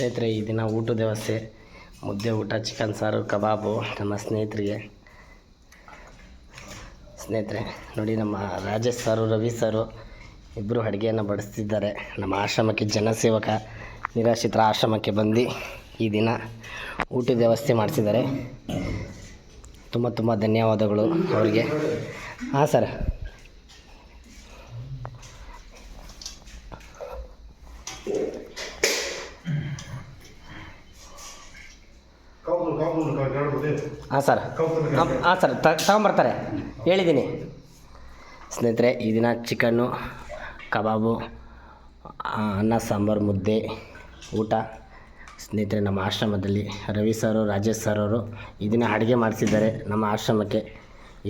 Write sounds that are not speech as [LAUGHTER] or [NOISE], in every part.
ಸ್ನೇಹಿತರೆ, ಈ ದಿನ ಊಟದ ವ್ಯವಸ್ಥೆ. ಮುದ್ದೆ ಊಟ, ಚಿಕನ್ ಸಾರು, ಕಬಾಬು, ನಮ್ಮ ಸ್ನೇಹಿತರಿಗೆ. ಸ್ನೇಹಿತರೆ, ನೋಡಿ ನಮ್ಮ ರಾಜೇಶ್ ಸಾರು, ರವಿ ಸಾರು ಇಬ್ಬರು ಅಡುಗೆಯನ್ನು ಬಡಿಸ್ತಿದ್ದಾರೆ. ನಮ್ಮ ಆಶ್ರಮಕ್ಕೆ ಜನಸೇವಕ, ನಿರಾಶ್ರಿತರ ಆಶ್ರಮಕ್ಕೆ ಬಂದು ಈ ದಿನ ಊಟದ ವ್ಯವಸ್ಥೆ ಮಾಡಿಸಿದ್ದಾರೆ. ತುಂಬ ತುಂಬ ಧನ್ಯವಾದಗಳು ಅವರಿಗೆ. ಹಾಂ, ಸರ್. ಹಾಂ ಸರ್. ಹಾಂ ಸರ್ ತಗೊಂಬರ್ತಾರೆ. ಹೇಳಿದ್ದೀನಿ. ಸ್ನೇಹಿತರೆ ಈ ದಿನ ಚಿಕನ್ನು ಕಬಾಬು ಅನ್ನ ಸಾಂಬಾರು ಮುದ್ದೆ ಊಟ. ಸ್ನೇಹಿತರೆ ನಮ್ಮ ಆಶ್ರಮದಲ್ಲಿ ರವಿ ಸರು ರಾಜೇಶ್ ಸರ್ ಅವರು ಈ ದಿನ ಅಡುಗೆ ಮಾಡಿಸಿದ್ದಾರೆ ನಮ್ಮ ಆಶ್ರಮಕ್ಕೆ.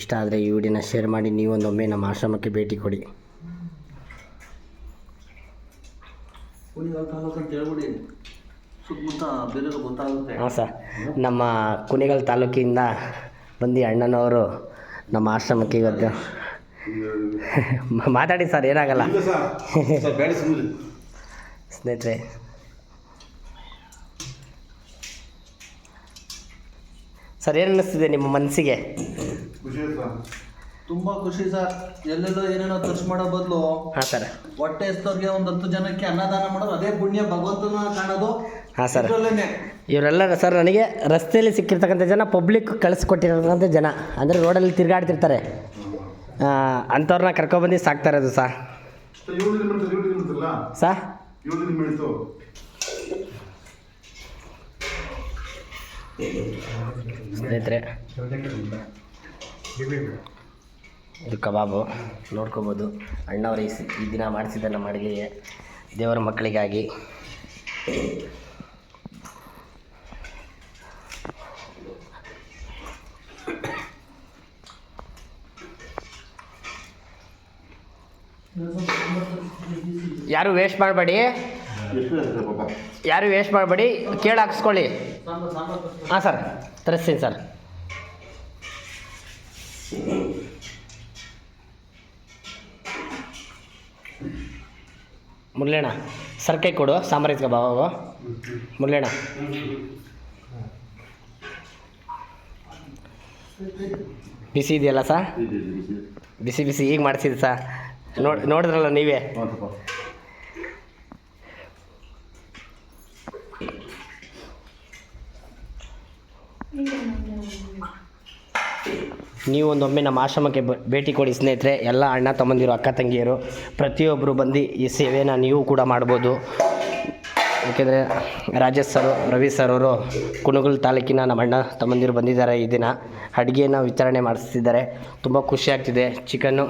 ಇಷ್ಟ ಆದರೆ ಈ ವಿಡಿಯೋನ ಶೇರ್ ಮಾಡಿ ನೀವೊಂದೊಮ್ಮೆ ನಮ್ಮ ಆಶ್ರಮಕ್ಕೆ ಭೇಟಿ ಕೊಡಿ. ಅಂತ ಹಾಂ ಸರ್. ನಮ್ಮ ಕುಣಿಗಲ್ ತಾಲೂಕಿಂದ ಬಂದು ಅಣ್ಣನವರು ನಮ್ಮ ಆಶ್ರಮಕ್ಕೆ ಇವತ್ತು. [LAUGHS] ಮಾತಾಡಿ ಸರ್ ಏನಾಗಲ್ಲ. ಸ್ನೇಹಿತರೆ. ಸರ್ ಏನು ಅನ್ನಿಸ್ತಿದೆ ನಿಮ್ಮ ಮನಸ್ಸಿಗೆ? ತುಂಬ ತುಂಬಾ ಖುಷಿ ಸರ್. ಎಲ್ಲೆಲ್ಲೋ ಏನೇನೋ ಖರ್ಚು ಮಾಡೋ ಬದಲು ಹಾಂ ಸರ್. ಹೊಟ್ಟೆ ಎಸ್ತವ್ರಿಗೆ ಒಂದು ಹತ್ತು ಜನಕ್ಕೆ ಅನ್ನದಾನ ಮಾಡೋದು ಅದೇ ಪುಣ್ಯ ಭಗವಂತನ ಕಾಣೋದು. ಹಾಂ ಸರ್. ಇವರೆಲ್ಲ ಸರ್ ನನಗೆ ರಸ್ತೆಯಲ್ಲಿ ಸಿಕ್ಕಿರ್ತಕ್ಕಂಥ ಜನ ಪಬ್ಲಿಕ್ ಕಳಿಸ್ಕೊಟ್ಟಿರ್ತಕ್ಕಂಥ ಜನ. ಅಂದರೆ ರೋಡಲ್ಲಿ ತಿರುಗಾಡ್ತಿರ್ತಾರೆ. ಅಂಥವ್ರನ್ನ ಕರ್ಕೊಬಂದು ಸಾಕ್ತಾ ಇರೋದು ಸಾ ಸಾ ಸ್ನೇಹಿತರೆ. ಇದು ಕಬಾಬು. ನೋಡ್ಕೋಬೋದು. ಅಣ್ಣವರು ಈ ದಿನ ಮಾಡಿಸಿದ ನಮ್ಮ ಅಡುಗೆಗೆ ದೇವರ ಮಕ್ಕಳಿಗಾಗಿ. ಯಾರು ವೇಸ್ಟ್ ಮಾಡಬೇಡಿ? ಯಾರು ವೇಸ್ಟ್ ಮಾಡಬೇಡಿ? ಕೇಳಿ ಹಾಕ್ಸ್ಕೊಳ್ಳಿ. ಹಾಂ, ಸರ್. ತರಿಸ್ತೀನಿ, ಸರ್. ಮುರಳಣ್ಣ ಸರ್ ಕೈ ಕೊಡು. ಸಾಂಬಾರು ಬಾಬು ಮುರಳೀಣ ಬಿಸಿ ಇದೆಯಲ್ಲ, ಸರ್? ಬಿಸಿ ಬಿಸಿ. ಈಗ ಮಾಡಿಸಿದ್ದು, ಸರ್. ನೋಡಿ ನೋಡಿದ್ರಲ್ಲ ನೀವೇ? ನೀವೊಂದೊಮ್ಮೆ ನೀವು ಒಂದೊಮ್ಮೆ ನಮ್ಮ ಆಶ್ರಮಕ್ಕೆ ಭೇಟಿ ಕೊಡಿ ಸ್ನೇಹಿತರೆ. ಎಲ್ಲ ಅಣ್ಣ ತಮ್ಮಂದಿರು ಅಕ್ಕ ತಂಗಿಯರು ಪ್ರತಿಯೊಬ್ಬರು ಬಂದು ಈ ಸೇವೆನ ನೀವು ಕೂಡ ಮಾಡ್ಬೋದು. ಏಕೆಂದರೆ ರಾಜೇಶ್ ಸರು ರವಿ ಸರ್ ಅವರು ಕುಣಗಲ್ ತಾಲೂಕಿನ ನಮ್ಮ ಅಣ್ಣ ತಮ್ಮಂದಿರು ಬಂದಿದ್ದಾರೆ ಈ ದಿನ. ಅಡುಗೆಯನ್ನು ವಿತರಣೆ ಮಾಡಿಸ್ತಿದ್ದಾರೆ. ತುಂಬ ಖುಷಿಯಾಗ್ತಿದೆ ಚಿಕನ್ನು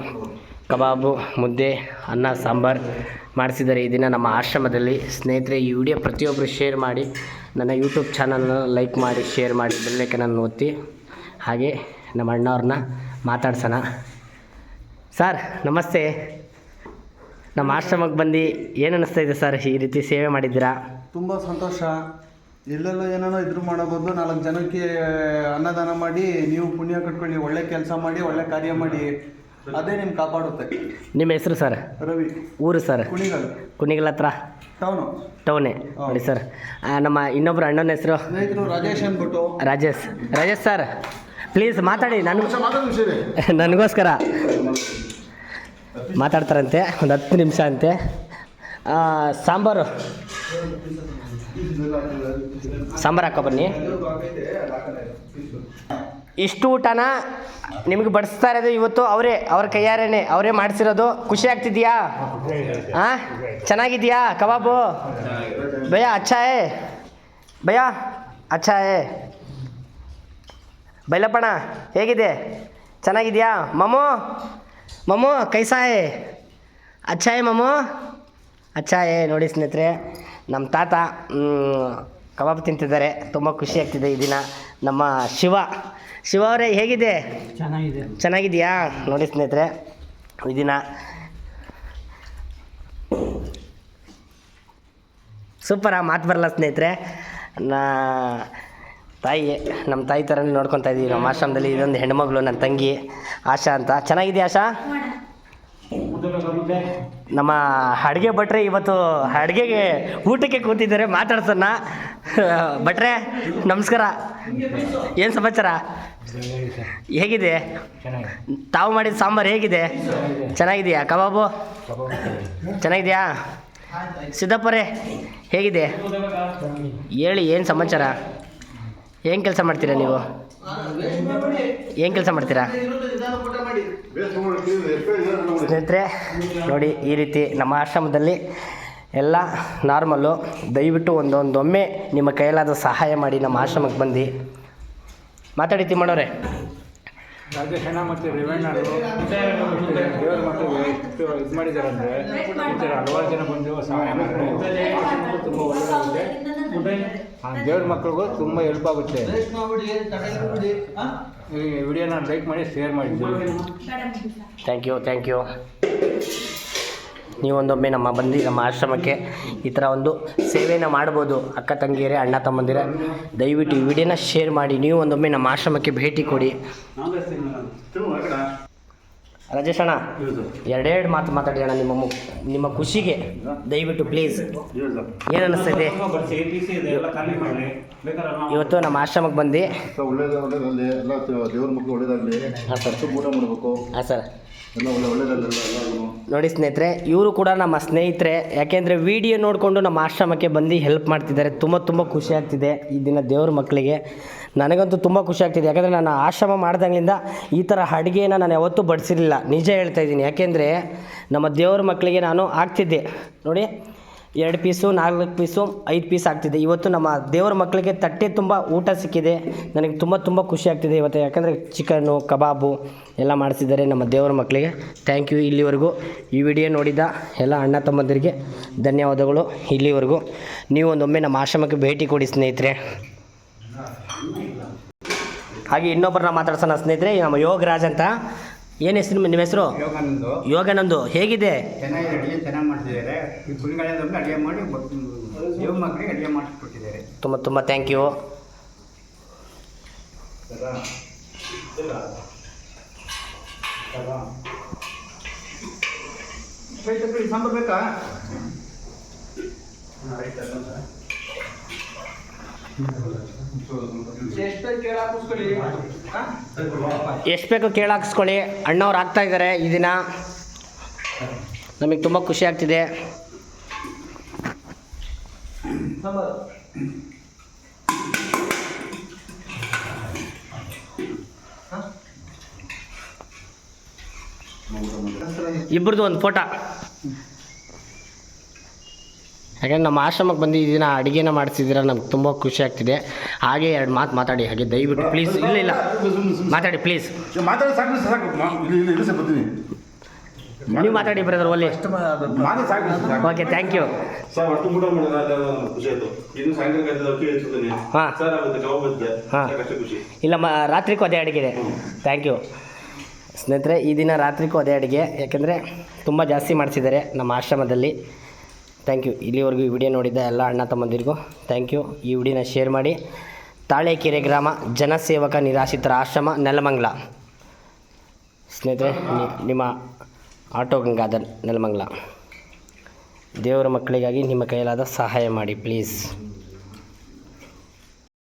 ಕಬಾಬು, ಮುದ್ದೆ, ಅನ್ನ, ಸಾಂಬಾರು ಮಾಡಿಸಿದ್ದಾರೆ ದಿನ ನಮ್ಮ ಆಶ್ರಮದಲ್ಲಿ. ಸ್ನೇಹಿತರೆ, ಈ ವಿಡಿಯೋ ಪ್ರತಿಯೊಬ್ಬರು ಶೇರ್ ಮಾಡಿ, ನನ್ನ ಯೂಟ್ಯೂಬ್ ಚಾನಲನ್ನು ಲೈಕ್ ಮಾಡಿ ಶೇರ್ ಮಾಡಿ ಬೆಲ್ಲೈಕನನ್ನು ಓದ್ತಿ ಹಾಗೆ ನಮ್ಮ ಅಣ್ಣವ್ರನ್ನ ಮಾತಾಡ್ಸೋಣ. ಸರ್ ನಮಸ್ತೆ. ನಮ್ಮ ಆಶ್ರಮಕ್ಕೆ ಬಂದು ಏನು ಅನ್ನಿಸ್ತಾ ಇದೆ ಸರ್ ಈ ರೀತಿ ಸೇವೆ ಮಾಡಿದ್ದೀರಾ? ತುಂಬ ಸಂತೋಷ. ಎಲ್ಲೆಲ್ಲೋ ಏನೇನೋ ಇದ್ರೂ ಮಾಡೋ ನಾಲ್ಕು ಜನಕ್ಕೆ ಅನ್ನದಾನ ಮಾಡಿ, ನೀವು ಪುಣ್ಯ ಕಟ್ಕೊಳ್ಳಿ, ಒಳ್ಳೆ ಕೆಲಸ ಮಾಡಿ, ಒಳ್ಳೆ ಕಾರ್ಯ ಮಾಡಿ. ಅದೇ ನಿಮ್ಗೆ ಕಾಪಾಡುತ್ತೆ. ನಿಮ್ಮ ಹೆಸರು ಸರ್? ರವಿ. ಊರು ಸರ್? ಕುಣಿಗಲ್. ಕುಣಿಗಲ್ ಹತ್ರ? ಟೌನು. ಟೌನೇ. ನೋಡಿ ಸರ್ ನಮ್ಮ ಇನ್ನೊಬ್ಬರು ಅಣ್ಣನ ಹೆಸರು? ಸ್ನೇಹಿತರು ರಾಜೇಶ್ ಅಂದ್ಬಿಟ್ಟು. ರಾಜೇಶ್. ರಾಜೇಶ್ ಸರ್ ಪ್ಲೀಸ್ ಮಾತಾಡಿ. ನನಗೆ [LAUGHS] ನನಗೋಸ್ಕರ. ಮಾತಾಡ್ತಾರಂತೆ. ಒಂದು ಹತ್ತು ನಿಮಿಷ ಅಂತೆ. ಸಾಂಬಾರು. ಸಾಂಬಾರು ಹಾಕೋ ಬನ್ನಿ. ಇಷ್ಟು ಊಟನ ನಿಮಗೆ ಬಡಿಸ್ತಾ ಇರೋದು ಇವತ್ತು ಅವರೇ, ಅವ್ರ ಕೈಯಾರೇನೆ, ಅವರೇ ಮಾಡಿಸಿರೋದು. ಖುಷಿ ಆಗ್ತಿದ್ಯಾ ಹಾಂ ಚೆನ್ನಾಗಿದ್ಯಾ ಕಬಾಬು? ಭಯ ಅಚ್ಚಾ ಭಯ ಅಚ್ಚಾಯೇ ಬೈಲಪ್ಪಣ ಹೇಗಿದೆ? ಚೆನ್ನಾಗಿದ್ಯಾ ಮಮೋ? ಮಮೋ ಅಚ್ಚಾ ಹೇ ಮಮೋ? ಅಚ್ಚಾ ಹೇ ನೋಡಿ ಸ್ನೇಹಿತರೆ, ನಮ್ಮ ತಾತ ಕಬಾಬ್ ತಿಂತಿದ್ದಾರೆ. ತುಂಬ ಖುಷಿ ಆಗ್ತಿದೆ ಈ ದಿನ. ನಮ್ಮ ಶಿವ ಶಿವ ಅವರೇ ಹೇಗಿದೆ? ಚೆನ್ನಾಗಿದೆ. ಚೆನ್ನಾಗಿದೆಯಾ? ನೋಡಿ ಸ್ನೇಹಿತರೆ ಈ ದಿನ ಆ ಮಾತು ಬರಲ್ಲ ಸ್ನೇಹಿತರೆ. ನಾ ತಾಯಿ ನಮ್ಮ ತಾಯಿ ಥರನೇ ನೋಡ್ಕೊತಾ ಇದ್ದೀವಿ ನಮ್ಮ ಆಶ್ರಮದಲ್ಲಿ ಇದೊಂದು ಹೆಣ್ಮಗಳು ನನ್ನ ತಂಗಿ ಆಶಾ ಅಂತ. ಚೆನ್ನಾಗಿದೆಯಾ ಆಶಾ? ನಮ್ಮ ಅಡುಗೆ ಭಟ್ರೆ ಇವತ್ತು ಅಡುಗೆಗೆ ಊಟಕ್ಕೆ ಕೂತಿದ್ದಾರೆ, ಮಾತಾಡ್ಸೋಣ. [LAUGHS] ಭಟ್ರೆ, ನಮಸ್ಕಾರ. ಏನು ಸಮಾಚಾರ? ಹೇಗಿದೆ? ತಾವು ಮಾಡಿದ ಸಾಂಬಾರು ಹೇಗಿದೆ? ಚೆನ್ನಾಗಿದೆಯಾ? ಕಬಾಬು? ಚೆನ್ನಾಗಿದೆಯಾ? ಸಿದ್ದಪ್ಪರೇ, ಹೇಗಿದೆ? ಹೇಳಿ, ಏನು ಸಮಾಚಾರ? ಏನು ಕೆಲಸ ಮಾಡ್ತೀರಾ ನೀವು? ಏನು ಕೆಲಸ ಮಾಡ್ತೀರಾ? ಸ್ನೇಹಿತರೆ ನೋಡಿ ಈ ರೀತಿ ನಮ್ಮ ಆಶ್ರಮದಲ್ಲಿ ಎಲ್ಲ ನಾರ್ಮಲ್ಲು ದಯವಿಟ್ಟು ಒಂದೊಂದೊಮ್ಮೆ ನಿಮ್ಮ ಕೈಲಾದ ಸಹಾಯ ಮಾಡಿ ನಮ್ಮ ಆಶ್ರಮಕ್ಕೆ ಬಂದು ಮಾತಾಡಿ ತಿಮ್ಮಣ್ಣವ್ರೆ ರಾಜೇಶಣ್ಣ ಮತ್ತು ರೇವಣ್ಣರು ದೇವರ ಇದು ಮಾಡಿದ್ದಾರೆ ಅಂದರೆ ಈ ಥರ ಹಲವಾರು ಜನ ಬಂದು ಸಹಾಯ ಮಾಡ್ತಾರೆ. ತುಂಬ ದೇವ್ರ ಮಕ್ಕಳಿಗೂ ತುಂಬ ಹೆಲ್ಪ್ ಆಗುತ್ತೆ. ಈ ವಿಡಿಯೋನ ಲೈಕ್ ಮಾಡಿ ಶೇರ್ ಮಾಡಿ. ಥ್ಯಾಂಕ್ ಯು ಥ್ಯಾಂಕ್ ಯು ನೀವೊಂದೊಮ್ಮೆ ನಮ್ಮ ಬಂದು ನಮ್ಮ ಆಶ್ರಮಕ್ಕೆ ಈ ಥರ ಒಂದು ಸೇವೆಯನ್ನು ಮಾಡ್ಬೋದು. ಅಕ್ಕ ತಂಗಿಯರೇ ಅಣ್ಣ ತಮ್ಮಂದಿರೇ ದಯವಿಟ್ಟು ಈ ವಿಡಿಯೋನ ಶೇರ್ ಮಾಡಿ. ನೀವು ಒಂದೊಮ್ಮೆ ನಮ್ಮ ಆಶ್ರಮಕ್ಕೆ ಭೇಟಿ ಕೊಡಿ. ರಾಜೇಶ್ ಅಣ್ಣ ಎರಡೆರಡು ಮಾತು ಮಾತಾಡಿ ಅಣ್ಣ ನಿಮ್ಮ ಮು- ನಿಮ್ಮ ಖುಷಿಗೆ. ದಯವಿಟ್ಟು ಪ್ಲೀಸ್ ಏನು ಅನ್ನಿಸ್ತೈತೆ ಇವತ್ತು ನಮ್ಮ ಆಶ್ರಮಕ್ಕೆ ಬಂದು ಸರ್ ಒಳ್ಳೇದು ಒಳ್ಳೇದಲ್ಲಿ ಎಲ್ಲ ದೇವ್ರ ಮಕ್ಕಳು ಒಳ್ಳೇದಾಗಲಿ. ಹಾಂ ಸರ್. ನೋಡಿ ಸ್ನೇಹಿತರೆ ಇವರು ಕೂಡ ನಮ್ಮ ಸ್ನೇಹಿತರೆ. ಯಾಕೆಂದರೆ ವಿಡಿಯೋ ನೋಡಿಕೊಂಡು ನಮ್ಮ ಆಶ್ರಮಕ್ಕೆ ಬಂದು ಹೆಲ್ಪ್ ಮಾಡ್ತಿದ್ದಾರೆ. ತುಂಬ ತುಂಬ ಖುಷಿ ಆಗ್ತಿದೆ ಈ ದಿನ ದೇವ್ರ ಮಕ್ಕಳಿಗೆ ನನಗಂತೂ ತುಂಬ ಖುಷಿ ಆಗ್ತಿದೆ. ಯಾಕಂದರೆ ನಾನು ಆಶ್ರಮ ಮಾಡ್ದಾಗಲಿಂದ ಈ ಥರ ಅಡುಗೆನ ನಾನು ಯಾವತ್ತೂ ಬಡಿಸಿರಲಿಲ್ಲ. ನಿಜ ಹೇಳ್ತಾ ಇದ್ದೀನಿ. ಯಾಕೆಂದರೆ ನಮ್ಮ ದೇವ್ರ ಮಕ್ಕಳಿಗೆ ನಾನು ಆಗ್ತಿದ್ದೆ. ನೋಡಿ, ಎರಡು ಪೀಸು, ನಾಲ್ಕು ಪೀಸು, ಐದು ಪೀಸ್ ಆಗ್ತಿದೆ. ಇವತ್ತು ನಮ್ಮ ದೇವ್ರ ಮಕ್ಕಳಿಗೆ ತಟ್ಟೆ ತುಂಬ ಊಟ ಸಿಕ್ಕಿದೆ. ನನಗೆ ತುಂಬ ತುಂಬ ಖುಷಿ ಆಗ್ತಿದೆ ಇವತ್ತು. ಯಾಕಂದರೆ ಚಿಕನ್ನು, ಕಬಾಬು ಎಲ್ಲ ಮಾಡಿಸಿದ್ದಾರೆ ನಮ್ಮ ದೇವ್ರ ಮಕ್ಕಳಿಗೆ ಥ್ಯಾಂಕ್ ಯು ಇಲ್ಲಿವರೆಗೂ. ಈ ವಿಡಿಯೋ ನೋಡಿದ ಎಲ್ಲ ಅಣ್ಣ ತಮ್ಮಂದಿರಿಗೆ ಧನ್ಯವಾದಗಳು ಇಲ್ಲಿವರೆಗೂ. ನೀವು ಒಂದೊಮ್ಮೆ ನಮ್ಮ ಆಶ್ರಮಕ್ಕೆ ಭೇಟಿ ಕೊಡಿ ಸ್ನೇಹಿತರೆ. ಹಾಗೆ ಇನ್ನೊಬ್ಬರನ್ನ ಮಾತಾಡ್ಸೋಣ ಸ್ನೇಹಿತರೆ ನಮ್ಮ ಯೋಗರಾಜ್ ಅಂತ. ಏನು ಹೆಸರು ನಿಮ್ಮ ಹೆಸರು? ಯೋಗಾನಂದು. ಯೋಗನಂದು. ಹೇಗಿದೆ? ಚೆನ್ನಾಗಿ ಅಡುಗೆ ಚೆನ್ನಾಗಿ ಮಾಡ್ತಿದ್ದಾರೆ. ಈ ಪುಣ್ಯಗಳಿಂದ ಅಡುಗೆ ಮಾಡಿ ದೇವ್ರ ಮಕ್ಕಳಿಗೆ ಅಡುಗೆ ಮಾಡಿಸ್ಕೊಟ್ಟಿದ್ದಾರೆ. ತುಂಬ ತುಂಬ ಥ್ಯಾಂಕ್ ಯು ಸಾಂಬಾರು ಬೇಕಾ? ಎಷ್ಟು ಬೇಕು ಕೇಳಾಕಿಸ್ಕೊಳ್ಳಿ. ಅಣ್ಣವ್ರು ಆಗ್ತಾ ಇದ್ದಾರೆ ಈ ದಿನ. ನಮಗೆ ತುಂಬ ಖುಷಿ ಆಗ್ತಿದೆ. ಇಬ್ಬರದು ಒಂದು ಫೋಟೋ. ಯಾಕಂದ್ರೆ ನಮ್ಮ ಆಶ್ರಮಕ್ಕೆ ಬಂದು ಈ ದಿನ ಅಡುಗೆನ ಮಾಡಿಸಿದ್ರ ನಮ್ಗೆ ತುಂಬ ಖುಷಿ ಆಗ್ತಿದೆ. ಹಾಗೆ ಎರಡು ಮಾತು ಮಾತಾಡಿ ಹಾಗೆ ದಯವಿಟ್ಟು ಪ್ಲೀಸ್ ಇಲ್ಲ ಇಲ್ಲ. ಮಾತಾಡಿ ಪ್ಲೀಸ್ ಮಾತಾಡಿ ಸಾಕು ಸಾಕು. ಬರ್ತೀನಿ. ನೀವು ಮಾತಾಡಿ ಬ್ರದರ್ ಒಲ್ಲಿ. ಓಕೆ ಥ್ಯಾಂಕ್ ಯು ಸರ್ ಖುಷಿ ಆಯ್ತು. ಹಾ. ಸರ್ ಹಾ. ಖುಷಿ. ಇಲ್ಲ ಮ ರಾತ್ರಿಗೂ ಅದೇ ಅಡುಗೆ ಥ್ಯಾಂಕ್ ಯು ಸ್ನೇಹಿತರೆ ಈ ದಿನ ರಾತ್ರಿಗೂ ಅದೇ ಅಡುಗೆ. ಯಾಕೆಂದರೆ ತುಂಬ ಜಾಸ್ತಿ ಮಾಡಿಸಿದ್ದಾರೆ ನಮ್ಮ ಆಶ್ರಮದಲ್ಲಿ. Thank you. ಇಲ್ಲಿವರೆಗೂ ಈ ವಿಡಿಯೋ ನೋಡಿದ್ದ ಎಲ್ಲ ಅಣ್ಣ ತಮ್ಮಂದಿರಿಗೂ ಥ್ಯಾಂಕ್ ಯು. ಈ ವಿಡಿಯೋನ ಶೇರ್ ಮಾಡಿ. ತಾಳೆಕೆರೆ ಗ್ರಾಮ ಜನಸೇವಕ ನಿರಾಶ್ರಿತರ ಆಶ್ರಮ ನೆಲಮಂಗ್ಲ. ಸ್ನೇಹಿತರೆ ನಿಮ್ಮ ಆಟೋ ಗಂಗಾಧರ್ ನೆಲಮಂಗ್ಲ. ದೇವರ ಮಕ್ಕಳಿಗಾಗಿ ನಿಮ್ಮ ಕೈಲಾದ ಸಹಾಯ ಮಾಡಿ, ಪ್ಲೀಸ್.